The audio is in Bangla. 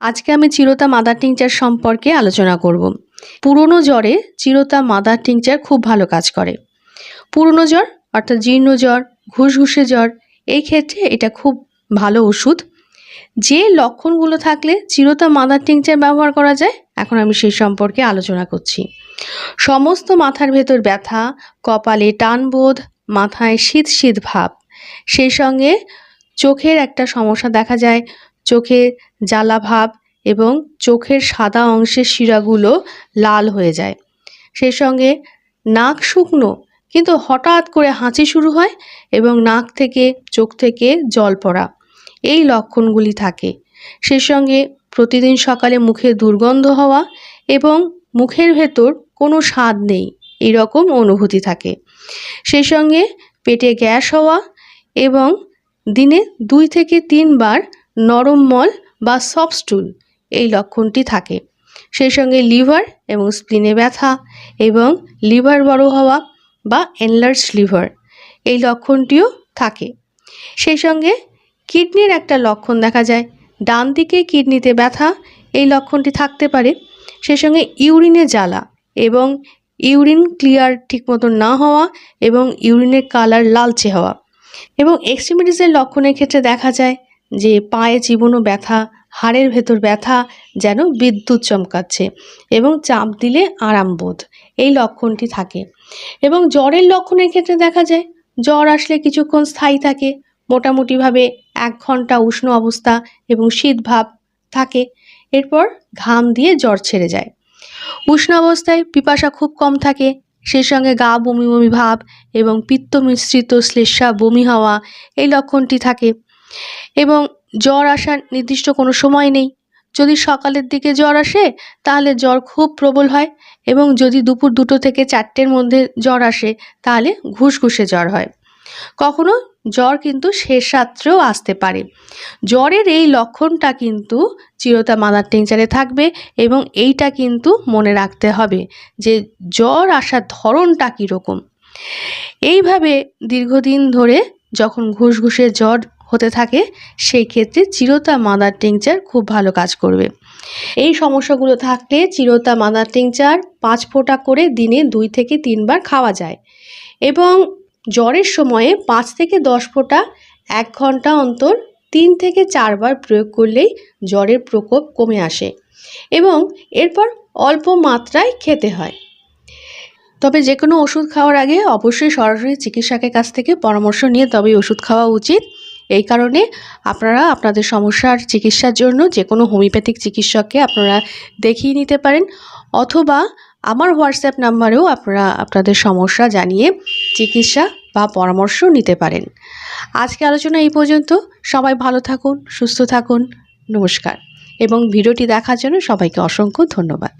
আজকে আমি চিরতা মাদার টিংচার সম্পর্কে আলোচনা করব। পুরনো জ্বরে চিরতা মাদার টিংচার খুব ভালো কাজ করে। পুরনো জ্বর, অর্থাৎ জীর্ণ জ্বর ঘুষঘুষে জ্বর, এই ক্ষেত্রে এটা খুব ভালো ওষুধ। যে লক্ষণগুলো থাকলে চিরতা মাদার টিংচার ব্যবহার করা যায়, এখন আমি সেই সম্পর্কে আলোচনা করছি। সমস্ত মাথার ভেতর ব্যথা, কপালে টানবোধ, মাথায় শীত শীত ভাব। সেই সঙ্গে চোখের একটা সমস্যা দেখা যায় চোখে জ্বালা ভাব এবং চোখের সাদা অংশের শিরাগুলো লাল হয়ে যায়। সেই সঙ্গে নাক শুকনো, কিন্তু হঠাৎ করে হাঁচি শুরু হয় এবং নাক থেকে, চোখ থেকে জল পড়া। এই লক্ষণগুলি থাকে। সেই সঙ্গে প্রতিদিন সকালে মুখে দুর্গন্ধ হওয়া এবং মুখের ভেতর কোনো স্বাদ নেই, এরকম অনুভূতি থাকে। সেই সঙ্গে পেটে গ্যাস হওয়া এবং দিনে দুই থেকে তিনবার নরম মল বা সফট স্টুল, এই লক্ষণটি থাকে। সেই সঙ্গে লিভার এবং স্প্লিনে ব্যথা এবং লিভার বড় হওয়া বা এনলার্জ লিভার, এই লক্ষণটিও থাকে। সেই সঙ্গে কিডনির একটা লক্ষণ দেখা যায়, ডান দিকে কিডনিতে ব্যথা, এই লক্ষণটি থাকতে পারে। সেই সঙ্গে ইউরিনে জ্বালা এবং ইউরিন ক্লিয়ার ঠিক মতন না হওয়া এবং ইউরিনের কালার লালচে হওয়া। এবং এক্সট্রিমিটিসের লক্ষণের ক্ষেত্রে দেখা যায় যে পায়ে চিবনো ব্যথা, হাড়ের ভেতর ব্যথা যেন বিদ্যুৎ চমকাচ্ছে এবং চাপ দিলে আরাম বোধ। এই লক্ষণটি থাকে। এবং জ্বরের লক্ষণের ক্ষেত্রে দেখা যায়, জ্বর আসলে কিছুক্ষণ স্থায়ী থাকে, মোটামুটিভাবে এক ঘণ্টা উষ্ণ অবস্থা এবং শীত ভাব থাকে, এরপর ঘাম দিয়ে জ্বর ছেড়ে যায়। উষ্ণ অবস্থায় পিপাসা খুব কম থাকে, সেই সঙ্গে গা বমি বমি ভাব এবং পিত্ত মিশ্রিত শ্লেষা, বমি হওয়া এই লক্ষণটি থাকে। এবং জ্বর আসার নির্দিষ্ট কোনো সময় নেই। যদি সকালের দিকে জ্বর আসে, তাহলে জ্বর খুব প্রবল হয় এবং যদি দুপুর দুটো থেকে চারটের মধ্যে জ্বর আসে, তাহলে ঘুষঘুষে জ্বর হয়। কখনো জ্বর কিন্তু শেষ রাত্রেও আসতে পারে। জ্বরের এই লক্ষণটা কিন্তু চিরতা মাদার টেঞ্চারে থাকবে এবং এইটা কিন্তু মনে রাখতে হবে যে জ্বর আসার ধরনটা কীরকম। এইভাবে দীর্ঘদিন ধরে যখন ঘুষঘুষে জ্বর হতে থাকে, সেই ক্ষেত্রে চিরতা মাদার টিংচার খুব ভালো কাজ করবে। এই সমস্যাগুলো থাকলে চিরতা মাদার টিংচার পাঁচ ফোঁটা করে দিনে দুই থেকে তিনবার খাওয়া যায় এবং জ্বরের সময়ে পাঁচ থেকে দশ ফোঁটা এক ঘণ্টা অন্তর তিন থেকে চারবার প্রয়োগ করলেই জ্বরের প্রকোপ কমে আসে এবং এরপর অল্প মাত্রায় খেতে হয়। তবে যে কোনো ওষুধ খাওয়ার আগে অবশ্যই সরাসরি চিকিৎসকের কাছ থেকে পরামর্শ নিয়ে তবেই ওষুধ খাওয়া উচিত। এই কারণে আপনারা আপনাদের সমস্যার চিকিৎসার জন্য যে কোনো হোমিওপ্যাথিক চিকিৎসককে আপনারা দেখিয়ে নিতে পারেন অথবা আমার হোয়াটসঅ্যাপ নাম্বারেও আপনারা আপনাদের সমস্যা জানিয়ে চিকিৎসা বা পরামর্শ নিতে পারেন। আজকে আলোচনা এই পর্যন্ত। সবাই ভালো থাকুন, সুস্থ থাকুন। নমস্কার। এবং ভিডিওটি দেখার জন্য সবাইকে অসংখ্য ধন্যবাদ।